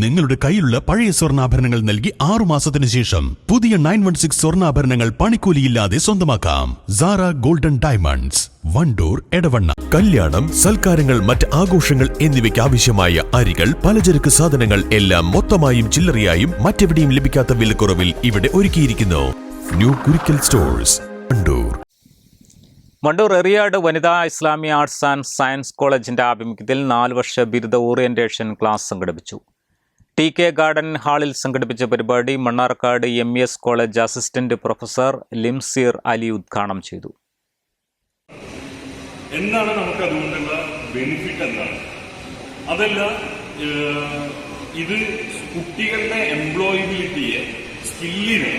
നിങ്ങളുടെ കയ്യിലുള്ള പഴയ സ്വർണാഭരണങ്ങൾ നൽകി ആറു മാസത്തിന് ശേഷം പുതിയ നയൻ വൺ സിക്സ് സ്വർണാഭരണങ്ങൾ പണിക്കൂലിയില്ലാതെ സ്വന്തമാക്കാം. Sara golden diamonds Wandoor Edavanna. കല്യാണം സൽക്കാരങ്ങൾ മറ്റ് ആഘോഷങ്ങൾ എന്നിവയ്ക്ക് ആവശ്യമായ അരികൾ പലചരക്ക് സാധനങ്ങൾ എല്ലാം മൊത്തമായും ചില്ലറയായും മറ്റെവിടെയും ലഭിക്കാത്ത വിലക്കുറവിൽ ഇവിടെ ഒരുക്കിയിരിക്കുന്നു. New Kurikkal stores Wandoor Mandur Eriyad Vanitha Islami arts and science കോളേജിന്റെ ആഭിമുഖ്യത്തിൽ നാല് വർഷ ബിരുദ ഓറിയന്റേഷൻ ക്ലാസ് സംഘടിപ്പിച്ചു. ടി കെ ഗാർഡൻ ഹാളിൽ സംഘടിപ്പിച്ച പരിപാടി Mannarkkad M S college assistant professor Limseer Ali ഉദ്ഘാടനം ചെയ്തു. എന്താണ് നമുക്ക് അതുകൊണ്ടുള്ള ബെനിഫിറ്റ് എന്താണ്? അതല്ല ഇത് കുട്ടികളുടെ എംപ്ലോയബിലിറ്റിയെ സ്കില്ലിനെ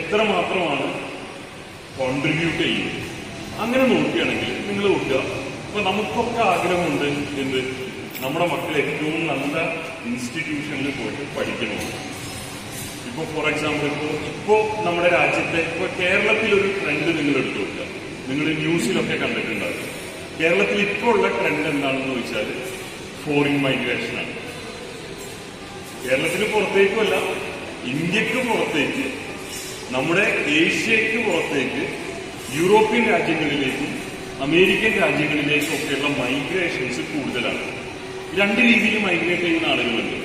എത്രമാത്രമാണ് കോൺട്രിബ്യൂട്ട് ചെയ്യുന്നത്? അങ്ങനെ നോക്കുകയാണെങ്കിൽ നിങ്ങൾ നോക്കുക ഇപ്പൊ നമുക്കൊക്കെ ആഗ്രഹമുണ്ട് എന്ത്? നമ്മുടെ മക്കൾ ഏറ്റവും നല്ല ഇൻസ്റ്റിറ്റ്യൂഷനിൽ പോയിട്ട് പഠിക്കണമെന്ന് ഇപ്പോൾ ഫോർ എക്സാമ്പിൾ ഇപ്പോൾ ഇപ്പോൾ നമ്മുടെ രാജ്യത്തെ ഇപ്പോൾ കേരളത്തിലൊരു ട്രെൻഡ് നിങ്ങൾ എടുത്തു നോക്കുക നിങ്ങൾ ന്യൂസിലൊക്കെ കണ്ടിട്ടുണ്ടാകും കേരളത്തിൽ ഇപ്പോൾ ഉള്ള ട്രെൻഡ് എന്താണെന്ന് ചോദിച്ചാൽ ഫോറിൻ മൈഗ്രേഷനാണ് കേരളത്തിന് പുറത്തേക്കുമല്ല ഇന്ത്യയ്ക്ക് പുറത്തേക്ക് നമ്മുടെ ഏഷ്യക്ക് പുറത്തേക്ക് യൂറോപ്യൻ രാജ്യങ്ങളിലേക്കും അമേരിക്കൻ രാജ്യങ്ങളിലേക്കും ഒക്കെയുള്ള മൈഗ്രേഷൻസ് കൂടുതലാണ്. രണ്ട് രീതിയിൽ മൈഗ്രേറ്റ് ചെയ്യുന്ന ആളുകളുണ്ട്.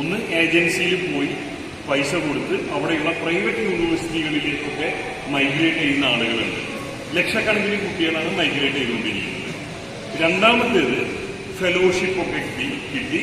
ഒന്ന് ഏജൻസിയിൽ പോയി പൈസ കൊടുത്ത് അവിടെയുള്ള പ്രൈവറ്റ് യൂണിവേഴ്സിറ്റികളിലേക്കൊക്കെ മൈഗ്രേറ്റ് ചെയ്യുന്ന ആളുകളുണ്ട്. ലക്ഷക്കണക്കിന് കുട്ടികളാണ് മൈഗ്രേറ്റ് ചെയ്തുകൊണ്ടിരിക്കുന്നത്. രണ്ടാമത്തേത് ഫെലോഷിപ്പ് ഒക്കെ കിട്ടി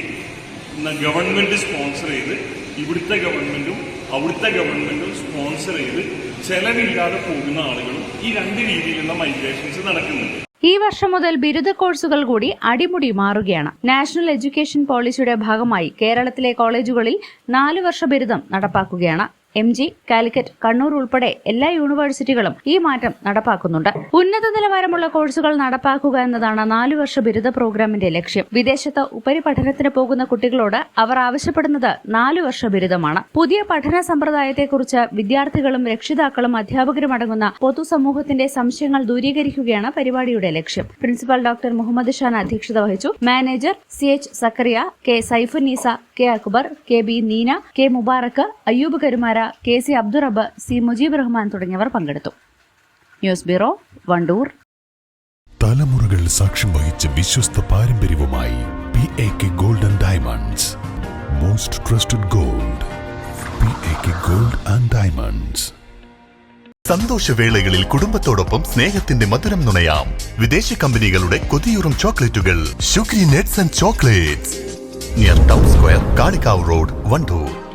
ഗവൺമെന്റ് സ്പോൺസർ ചെയ്ത് ഇവിടുത്തെ ഗവൺമെന്റും അവിടുത്തെ ഗവൺമെന്റും സ്പോൺസർ ചെയ്ത് ചെലവില്ലാതെ പോകുന്ന ആളുകളും ഈ രണ്ട് രീതിയിലുള്ള മൈഗ്രേഷൻസ് നടക്കുന്നുണ്ട്. ഈ വർഷം മുതൽ ബിരുദ കോഴ്സുകൾ കൂടി അടിമുടി മാറുകയാണ്. നാഷണൽ എഡ്യൂക്കേഷൻ പോളിസിയുടെ ഭാഗമായി കേരളത്തിലെ കോളേജുകളിൽ നാലു വർഷ ബിരുദം നടപ്പാക്കുകയാണ്. എം ജി കാലിക്കറ്റ് കണ്ണൂർ ഉൾപ്പെടെ എല്ലാ യൂണിവേഴ്സിറ്റികളും ഈ മാറ്റം നടപ്പാക്കുന്നുണ്ട്. ഉന്നത നിലവാരമുള്ള കോഴ്സുകൾ നടപ്പാക്കുക എന്നതാണ് നാലു വർഷ ബിരുദ പ്രോഗ്രാമിന്റെ ലക്ഷ്യം. വിദേശത്ത് ഉപരിപഠനത്തിന് പോകുന്ന കുട്ടികളോട് അവർ ആവശ്യപ്പെടുന്നത് നാലു വർഷ ബിരുദമാണ്. പുതിയ പഠന സമ്പ്രദായത്തെക്കുറിച്ച് വിദ്യാർത്ഥികളും രക്ഷിതാക്കളും അധ്യാപകരും അടങ്ങുന്ന പൊതുസമൂഹത്തിന്റെ സംശയങ്ങൾ ദൂരീകരിക്കുകയാണ് പരിപാടിയുടെ ലക്ഷ്യം. പ്രിൻസിപ്പൽ ഡോക്ടർ മുഹമ്മദ് ഷാൻ അധ്യക്ഷത വഹിച്ചു. Manager C H Zakariya K Saifunnisa K Akbar K B Neena K Mubarak Ayyub Karumara K C Abdurab C Mujeeb Rahman തുടങ്ങിയവർ പങ്കെടുത്തു. News bureau Wandoor. തലമുറകൾ സാക്ഷ്യം വഹിച്ച വിശ്വസ്ത പാരമ്പര്യവുമായി P A K golden diamonds. Most trusted gold P A K gold and diamonds സന്തോഷവേളകളിൽ കുടുംബത്തോടൊപ്പം സ്നേഹത്തിന്റെ മധുരം നുണയാം. വിദേശ കമ്പനികളുടെ കൊതിയൂറും ചോക്ലേറ്റുകൾ. Sugary nets and chocolates. Near town square Kalikavu road Wandoor.